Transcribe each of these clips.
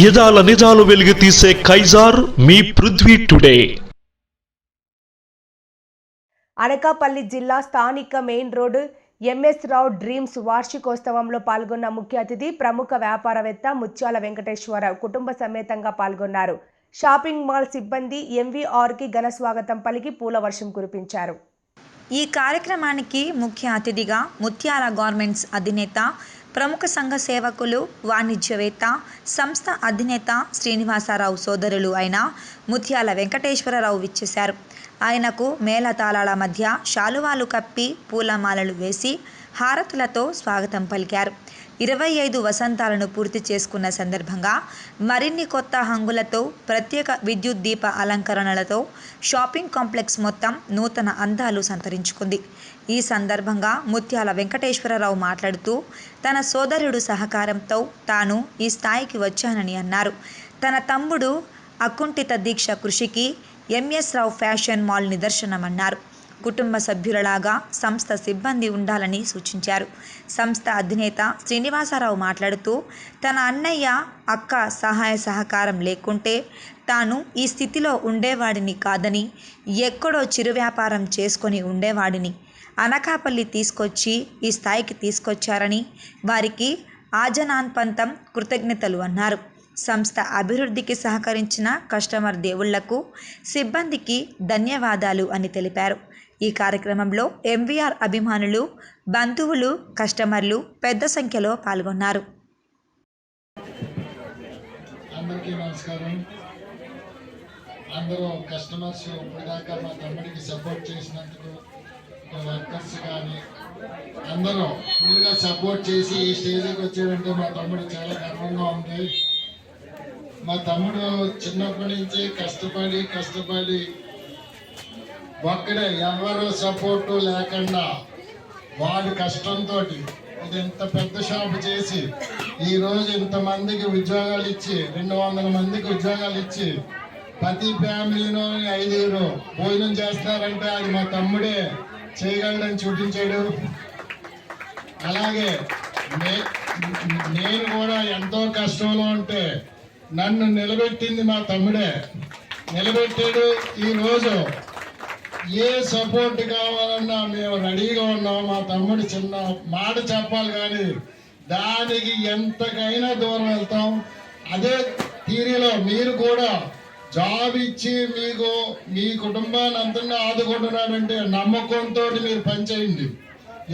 యదాల నిజాలు వెలుగు తీసే కైజార్ మీ పృథ్వీ టుడే. అనకాపల్లి జిల్లా స్థానిక main road M S Rao dreams వార్షికోత్సవంలో పాల్గొన్న ముఖ్య అతిథి ప్రముఖ వ్యాపారవేత్త ముత్యాల వెంకటేశ్వరరావు కుటుంబ సమేతంగా పాల్గొన్నారు. షాపింగ్ మాల్ సిబ్బంది ఎంవీఆర్కి ఘన స్వాగతం పలికి పూల వర్షం కురిపించారు. ఈ కార్యక్రమానికి ముఖ్య అతిథిగా ముత్యాల గార్మెంట్స్ అధినేత ప్రముఖ సంఘ సేవకులు వాణిజ్యవేత్త సంస్థ అధినేత శ్రీనివాసరావు సోదరులు అయిన ముత్యాల వెంకటేశ్వరరావు విచ్చేశారు. ఆయనకు మేళతాళాల మధ్య శాలువాలు కప్పి పూలమాలలు వేసి హారతులతో స్వాగతం పలికారు. ఇరవై ఐదు వసంతాలను పూర్తి చేసుకున్న సందర్భంగా మరిన్ని కొత్త హంగులతో ప్రత్యేక విద్యుత్ దీప అలంకరణలతో షాపింగ్ కాంప్లెక్స్ మొత్తం నూతన అందాలు సంతరించుకుంది. ఈ సందర్భంగా ముత్యాల వెంకటేశ్వరరావు మాట్లాడుతూ తన సోదరుడు సహకారంతో తాను ఈ స్థాయికి వచ్చానని అన్నారు. తన తమ్ముడు అకుంఠిత దీక్ష కృషికి ఎంఎస్ రావు ఫ్యాషన్ మాల్ నిదర్శనమన్నారు. కుటుంబ సభ్యులలాగా సంస్థ సిబ్బంది ఉండాలని సూచించారు. సంస్థ అధినేత శ్రీనివాసరావు మాట్లాడుతూ తన అన్నయ్య అక్క సహాయ సహకారం లేకుంటే తాను ఈ స్థితిలో ఉండేవాడిని కాదని ఎక్కడో చిరు వ్యాపారం చేసుకొని ఉండేవాడిని. అనకాపల్లి తీసుకొచ్చి ఈ స్థాయికి తీసుకొచ్చారని వారికి ఆజనాన్పంతం కృతజ్ఞతలు అన్నారు. సంస్థ అభివృద్ధికి సహకరించిన కస్టమర్ దేవుళ్ళకు సిబ్బందికి ధన్యవాదాలు అని తెలిపారు. ఈ కార్యక్రమంలో ఎంవీఆర్ అభిమానులు బంధువులు కస్టమర్లు పెద్ద సంఖ్యలో పాల్గొన్నారు. అందరికీ నమస్కారం. అందరూ కస్టమర్స్ ఇప్పటిదాకా మా తమ్ముడికి సపోర్ట్ చేసినందుకు వర్కర్స్ కానీ అందరూ ఫుల్గా సపోర్ట్ చేసి ఈ స్టేజ్కి వచ్చాడంటే మా తమ్ముడు చాలా గర్వంగా ఉంది. మా తమ్ముడు చిన్నప్పటి నుంచి కష్టపడి కష్టపడి ఒక్కడే ఎవరు సపోర్టు లేకుండా వాడి కష్టంతో ఇది ఇంత పెద్ద షాప్ చేసి ఈరోజు ఇంతమందికి ఉద్యోగాలు ఇచ్చి రెండు వందల మందికి ఉద్యోగాలు ఇచ్చి ప్రతి ఫ్యామిలీలో ఐదుగురు భోజనం చేస్తున్నారంటే అది మా తమ్ముడే చేయగలడని చూపించాడు. అలాగే నే- నేను కూడా ఎంతో కష్టంలో ఉంటే నన్ను నిలబెట్టింది మా తమ్ముడే. నిలబెట్టాడు ఈరోజు. ఏ సపోర్ట్ కావాలన్నా మేము రెడీగా ఉన్నాం. మా తమ్ముడు చిన్న మాట చెప్పాలి కానీ దానికి ఎంతకైనా దూరం వెళ్తాం. అదే తీరిలో మీరు కూడా జాబ్ ఇచ్చి మీకు మీ కుటుంబాన్ని అంతగా ఆదుకుంటున్నారంటే నమ్మకంతో మీరు పనిచేయండి.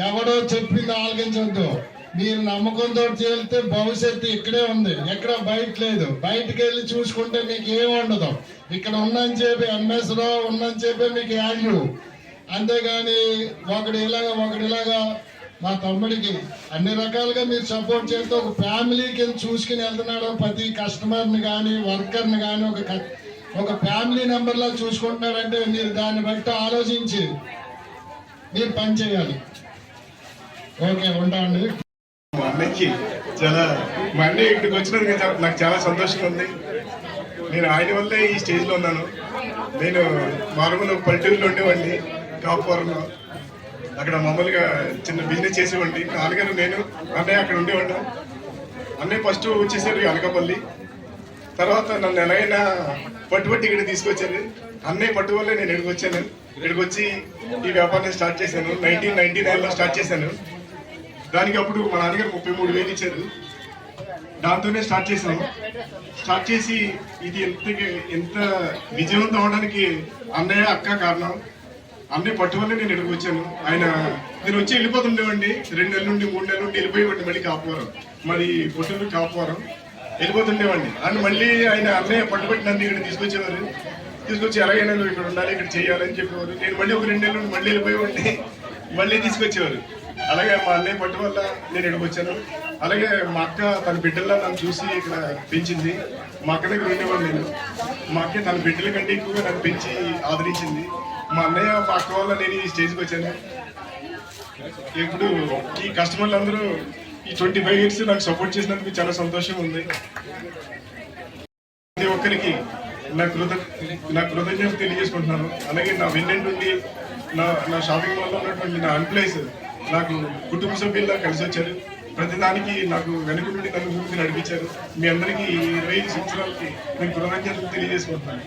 ఎవడో చెప్పింది ఆలకించొద్దు. మీరు నమ్మకంతో వెళ్తే భవిష్యత్తు ఇక్కడే ఉంది. ఎక్కడ బయట లేదు. బయటికి వెళ్ళి చూసుకుంటే మీకు ఏం ఉండదు. ఇక్కడ ఉన్నని చెప్పి ఎంఎస్ రావు ఉన్నని చెప్పి మీకు వాల్యూ అంతేగాని ఒకడు ఇలాగా ఒకడు ఇలాగా మా తమ్ముడికి అన్ని రకాలుగా మీరు సపోర్ట్ చేస్తే ఒక ఫ్యామిలీ కింద చూసుకుని వెళ్తున్నాడు. ప్రతి కస్టమర్ని కానీ వర్కర్ని కానీ ఒక క- ఒక ఫ్యామిలీ నెంబర్లా చూసుకుంటున్నారంటే మీరు దాన్ని బట్టి ఆలోచించి మీరు పని చేయాలి. ఓకే ఉంటామండి మా చాలా మా అన్నయ్య ఇక్కడికి వచ్చినందుకు నాకు చాలా సంతోషంగా ఉంది. నేను ఆయన వల్లే ఈ స్టేజ్లో ఉన్నాను. నేను మామూలు పల్లెటూరులో ఉండేవాడిని కాపురంలో అక్కడ మామూలుగా చిన్న బిజినెస్ చేసేవాడిని. నాన్నగారు నేను అన్నయ్య అక్కడ ఉండేవాడిని అన్నయ్య ఫస్ట్ వచ్చేసారు అనకాపల్లి. తర్వాత నన్ను ఎలాగైనా పట్టుబట్టి ఇక్కడ తీసుకొచ్చారు. అన్నయ్య పట్టు వల్లే నేను ఇక్కడికి వచ్చాను. ఇక్కడికి వచ్చి ఈ వ్యాపారాన్ని స్టార్ట్ చేశాను. నైన్టీన్ నైన్టీ నైన్లో స్టార్ట్ చేశాను. దానికి అప్పుడు మా నాన్నగారు ముప్పై మూడు వేలు ఇచ్చారు. దాంతోనే స్టార్ట్ చేసాం స్టార్ట్ చేసి ఇది ఎంత ఎంత విజయవంతం అవడానికి అన్నయ్య అక్క కారణం. అన్నయ్య పట్టువల్లే నేను ఇక్కడికి వచ్చాను. ఆయన నేను వచ్చి వెళ్ళిపోతుండేవండి రెండు నెలల నుండి మూడు నెలల నుండి వెళ్ళిపోయేవాడిని మళ్ళీ కాపువారం. మరి పొట్టూరు కాపువారం వెళ్ళిపోతుండేవాడిని. అండ్ మళ్ళీ ఆయన అన్నయ్య పట్టుబట్టి నన్ను ఇక్కడ తీసుకొచ్చేవారు. తీసుకొచ్చి ఎలాగైనా నువ్వు ఇక్కడ ఉండాలి ఇక్కడ చేయాలని చెప్పేవారు. నేను మళ్ళీ ఒక రెండు నెలల నుండి మళ్ళీ వెళ్ళిపోయేవాడిని. మళ్ళీ తీసుకొచ్చేవారు. అలాగే మా అన్నయ్య పట్టు వల్ల నేను ఇక్కడికి వచ్చాను. అలాగే మా అక్క తన బిడ్డల్లో నన్ను చూసి ఇక్కడ పెంచింది. మా అక్క దగ్గర ఉండేవాడు నేను. మా అక్క తన బిడ్డల కంటే ఎక్కువగా నన్ను పెంచి ఆదరించింది. మా అన్నయ్య మా అక్క వల్ల నేను ఈ స్టేజ్కి వచ్చాను. ఇప్పుడు ఈ కస్టమర్లు అందరూ ఈ ట్వంటీ ఫైవ్ ఇయర్స్ నాకు సపోర్ట్ చేసినందుకు చాలా సంతోషం ఉంది. ప్రతి ఒక్కరికి నా కృత నా కృతజ్ఞత తెలియజేసుకుంటున్నాను. అలాగే నా వెన్నెంట్ నుండి నా నా షాపింగ్ మాల్లో ఉన్నటువంటి నా ఎంప్లాయీస్ నాకు కుటుంబ సభ్యుల్లా కలిసి వచ్చారు. ప్రతిదానికి నాకు వెనుకుండి నన్ను ముందు నడిపించారు. మీ అందరికీ ఇరవై ఐదు సంవత్సరాలకి నేను కృతజ్ఞతలు తెలియజేసుకుంటున్నాను.